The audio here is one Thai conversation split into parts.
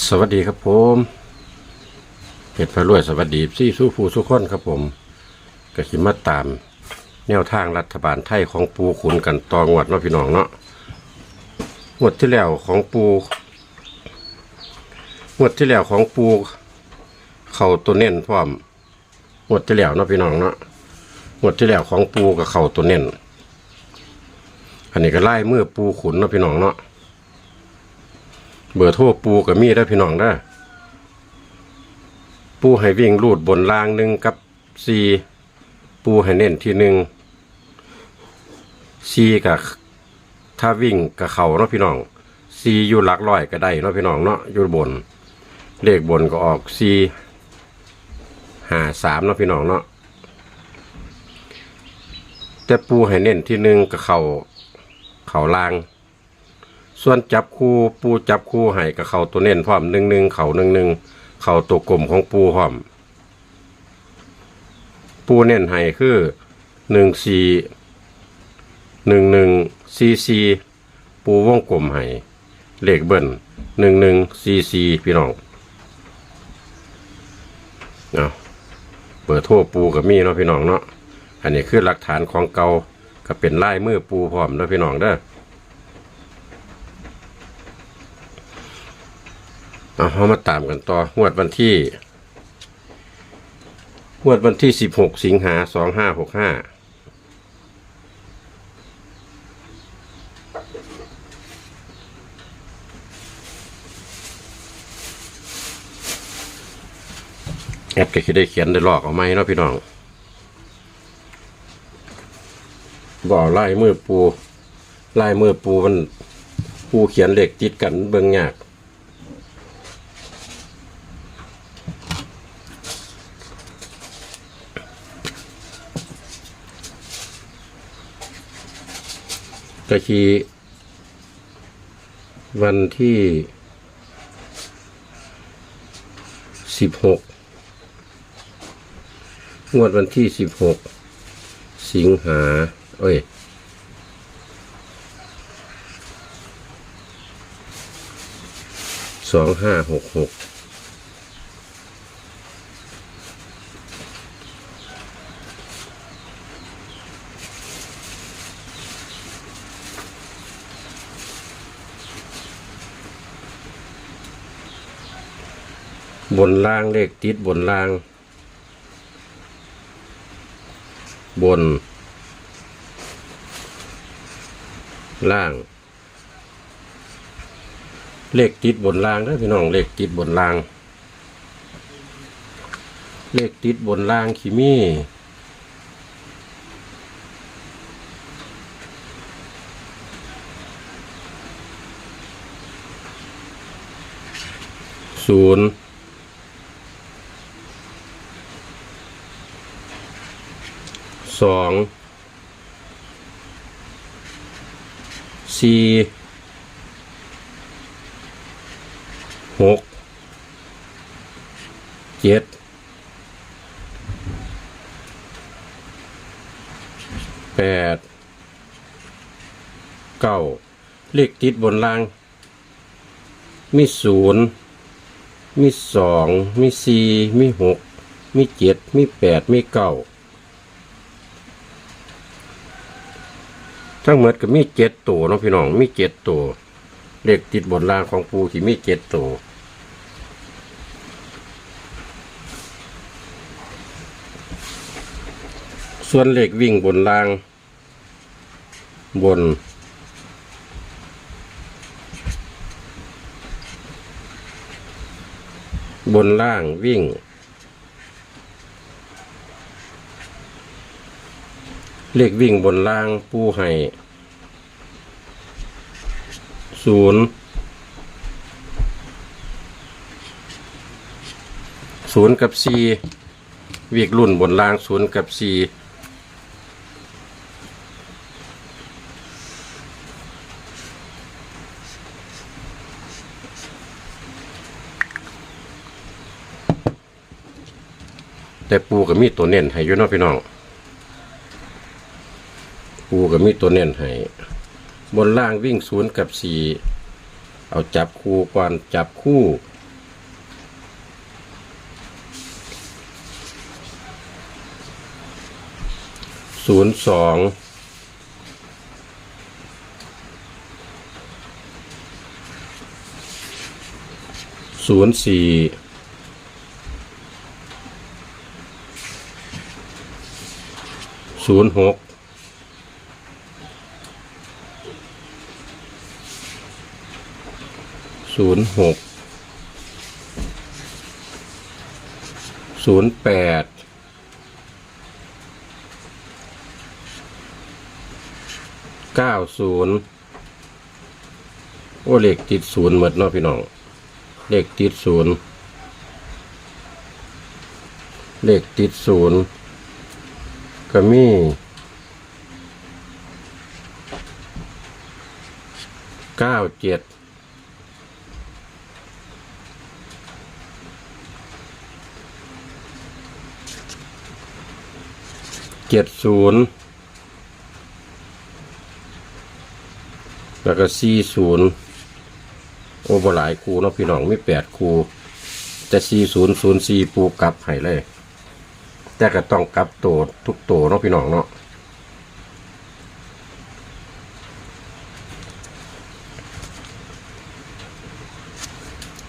สวัสดีครับผมเพชรพระรวยสวัสดีซี่สู้ผู้สุขคนครับผมกขิมาตาม แนวทางรัฐบาลไทยของปูขุนกันตองวดเนาะพี่น้องเนาะงวดที่แล้วของปูงวดที่แล้วของปูเข่าตัวเน้นพร้อมงวดที่แล้วเนาะพี่น้องเนาะงวดที่แล้วของปูกับเข่าตัวเน้นอันนี้ก็ไล่เมื่อปูขุนเนาะพี่น้องเนาะ เบอร์โทรปูกับมีได้พี่น้องได้ปูให้วิ่งลูดบนรางหนึ่งกับซีปูให้เน้นที่หนึ่งซีกับถ้าวิ่งกับเขาเนาะพี่น้องซีอยู่หลักร้อยก็ได้เนาะพี่น้องเนาะอยู่บน เลขบนก็ออกซีหาสามเนาะพี่น้องเนาะแต่ปูให้เน้นที่หนึ่งกับเขาเขาลาง ส่วนจับคู่ปูจับคู่ให้กับเขาตัวเน้นพร้อมหนึ่งหนึ่งเขาหนึ่งหนึ่งเขาตัวกลมของปูพร้อม ปูเน้นให้คือหนึ่งสี่หนึ่งหนึ่งซีซีปูวงกลมให้เลขเบิ้ลหนึ่งหนึ่งซีซีพี่น้องเอาเปิดโทรปูกับมีเนาะพี่น้องเนาะอันนี้คือหลักฐานของเกาก็เป็นลายมือปูพร้อมเนาะพี่น้องเด้อ เอาเรามาตามกันต่องวดวันที่งวดวันที่สิบหกสิงหาสองห้าหกห้าแอปก็คิดได้เขียนได้ลอกเอาไหมเนาะพี่น้องบ่ไล่มือปูไล่มือปูมันปูเขียนเหลขติดกันเบิ่งยาก ก็คือวันที่สิบหกงวดวันที่สิบหกสิงหาเอ้ยสองห้าหกหก บนล่างเลขติดบนล่าง บน ล่าง เลขติดบนล่างนะพี่น้องเลขติดบนล่าง เลขติดบนล่างขีมี่ศูนย์ สองสี่หกเจ็ดแปดเก้าเลขติดบนล่าง มีศูนย์มีสองมีสี่มีหกมีเจ็ดมีแปดมีเก้า ทั้งหมดก็มีเจ็ดตัวเนาะพี่น้องมีเจ็ดตัวเลขติดบนรางของปูที่มีเจ็ดตัวส่วนเลขวิ่งบนราง บน บนล่างวิ่ง เลขวิ่งบนล่างปูให้ศูนย์ศูนย์กับสี่วิ่งรุ่นบนล่างศูนย์กับสี่แต่ปูก็มีตัวเน้นให้อยู่เนาะพี่น้อง ปูก็มีตัวเน้นให้บนล่างวิ่งศูนย์กับสี่เอาจับคู่ก่อนจับคู่ ศูนย์สองศูนย์สี่ศูนย์หก ศูนย์หกศูนย์แปดเก้าศูนย์โอ้เลขติดศูนย์หมดเนาะพี่น้อง เลขติดศูนย์เลขติดศูนย์ก็มีเก้าเจ็ด เจ็ดศูนย์แล้วก็สี่ศูนย์โอ้บหลายคูเนาะพี่น้องมีแปดครูแต่สี่ศูนย์ศูนย์สี่ปูกลับให้เลย แต่ก็ต้องกลับโตวทุกโตวเนาะพี่น้องเนาะ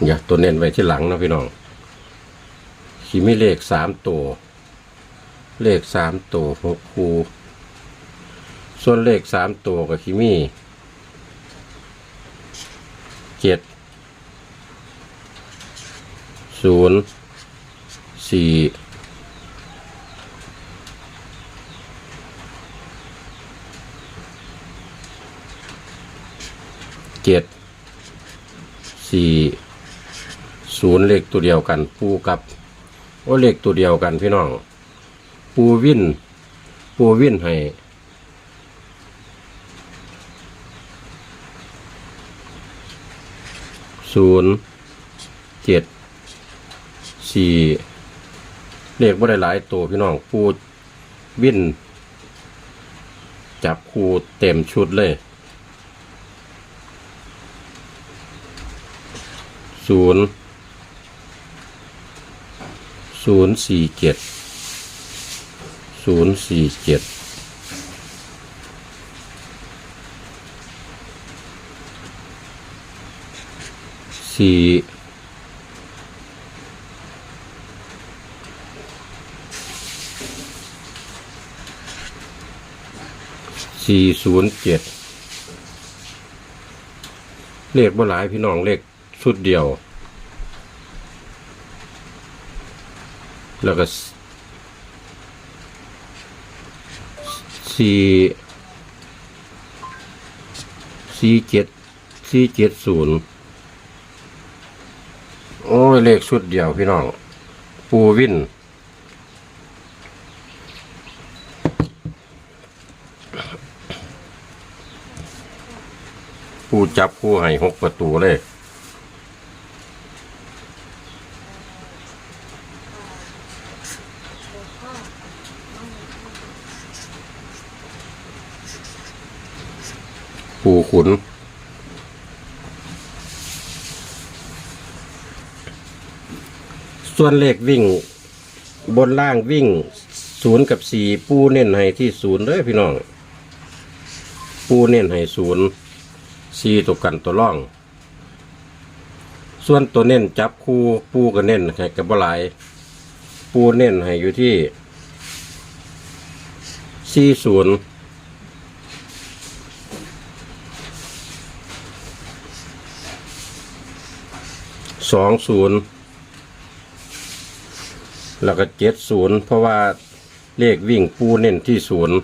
อย่าตัวเน้นไว้ที่หลังนะพี่น้องขีมีเลขสามตัว เลขสามตัวหกคูส่วนเลขสามตัวกับขีมีเจ็ดศูนย์สี่เจ็ดสี่ศูนย์เลขตัวเดียวกันปูกับ โอ้เลขตัวเดียวกันพี่น้อง ปูวิ่น ปูวิ่นให้ศูนย์เจ็ดสี่เลขว่าได้หลายตัวพี่น้องปูวิ่น จับคูเต็มชุดเลยศูนย์ศูนย์สี่เจ็ด ศูนย์สี่เจ็ดสี่สี่ศูนย์เจ็ดเลขบ่หลายพี่น้องเลขชุดเดียว แล้วก็ สี่สี่เจ็ดสี่เจ็ดศูนย์โอ้ยเลขชุดเดียวพี่น้อง ปูวินปูจับปูให้หกประตูเลย ปูขุน ส่วนเลขวิ่ง บนล่างวิ่งศูนย์กับสี่ปูเน้นให้ที่ศูนย์เลยพี่น้อง ปูเน้นให้ศูนย์สี่ตัวกันตัวร่อง ส่วนตัวเน้นจับคู่ปูก็เน้นให้กับบหลาย ปูเน้นให้อยู่ที่สี่ศูนย์ สองศูนย์แล้วก็เจ็ดศูนย์เพราะว่าเลขวิ่งปูเน้นที่ศูนย์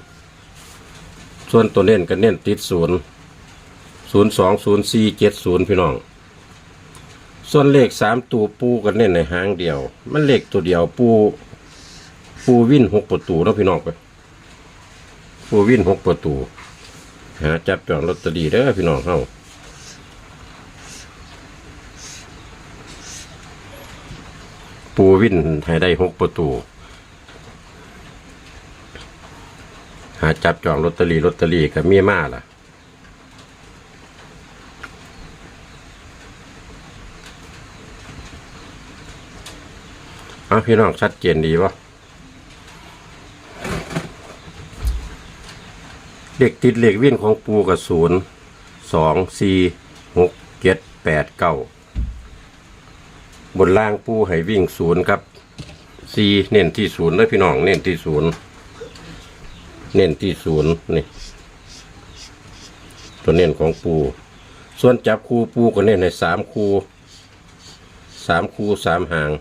ส่วนตัวเน้นก็เน้นติดศูนย์ศูนย์สองศูนย์สี่เจ็ดศูนย์พี่น้อง ส่วนเลขสามตัวปูก็เน้นในหางเดียว มันเลขตัวเดียวปูปูวิ่นหกประตูนะพี่น้องไปปูวิ่นหกประตูหาจับจองลอตเตอรี่เด้อพี่น้องเฮา วินให้ได้หกประตู หาจับจองลอตเตอรี่ลอตเตอรี่กับเมียมาล่ะเอาพี่น้องชัดเจนดีวะเลขติดเหลขวิ่นของปูกับศูนย์สองสี่หกเจ็ดแปดเก้า บนล่างปูให้วิ่งศูนย์ครับสี่เน้นที่ศูนย์เลยพี่น้องเน้นที่ศูนย์เน้นที่ศูนย์นี่ ตัวเน้นของปู ส่วนจับคูปูก็เน้นในสามคูสามคูสามหาง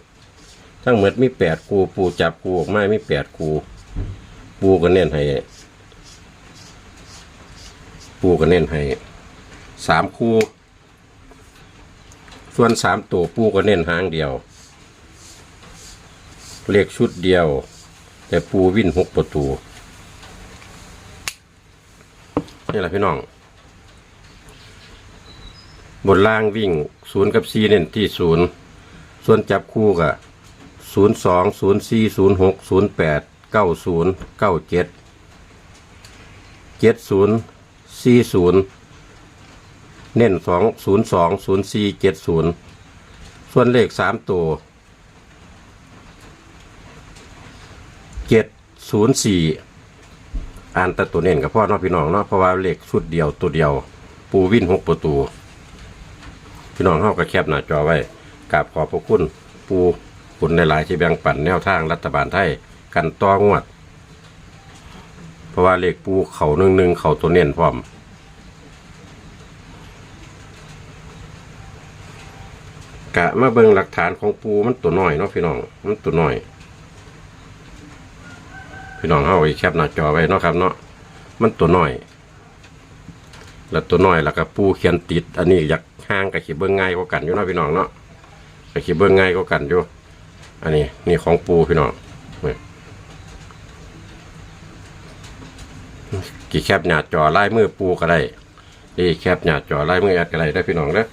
ทั้งหมดมีแปดคูปูจับคูออกมามีแปดคูปูก็เน้นให้ปูก็เน้นให้สามคู ส่วนสามตัวปูก็เน้นหางเดียว เลขชุดเดียว แต่ปูวิ่นหกประตูนี่แหละพี่น้อง บนล่างวิ่งศูนย์กับสี่เน้นที่ศูนย์ส่วนจับคู่กับศูนย์สองศูนย์สี่ศูนย์หกศูนย์แปดเก้าศูนย์เก้าเจ็ดเจ็ดศูนย์สี่ศูนย์ เน้นสองศูนย์สองศูนย์สี่เจ็ดศูนย์ส่วนเลขสามตัวเจ็ดศูนย์สี่อ่านแต่ตัวเน้นกับพ่อเนาะพี่น้องเนาะเพราะว่าเลขชุดเดียวตัวเดียว ปูวิ่นหกประตู พี่น้องเข้าก็แคบหน้าจอไว้กราบขอบพระคุณปูคุณในหลายๆที่แบ่งปันแนวทางรัฐบาลไทยกันต่องวด เพราะว่าเลขปูเขาหนึ่งหนึ่งเขาตัวเน้นพร้อม กะมาเบิ่งหลักฐานของปูมันตัวน้อยเนาะพี่น้องมันตัวน้อย พี่น้องเข้าไปแคบหน้าจอไว้เนาะครับเนาะมันตัวน้อย แล้วตัวน้อยแล้วก็ปูเขียนติด อันนี้อยากห่างกับขีเบิ้งง่ายกว่ากันอยู่เนาะพี่น้องเนาะกับขีเบิ้งง่ายกว่ากันอยู่อันนี้นี่ของปูพี่น้องกี่แคบหน้าจอลายมือปูก็ได้นี่แคบหน้าจอลายมืออดก็ได้ได้พี่น้องเด้อ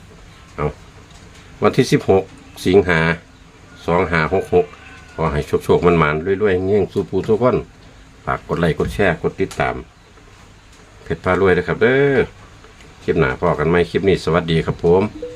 วันที่สิบหกสิงหาสองหาหกหกขอให้โชคโชคมันมันๆรวยๆเงี้ยงสู้ปูทุกคนฝากกดไลค์กดแชร์กดติดตาม เพชรพารวยนะครับเด้อคลิปหน้าพอกันไหมคลิปนี้สวัสดีครับผม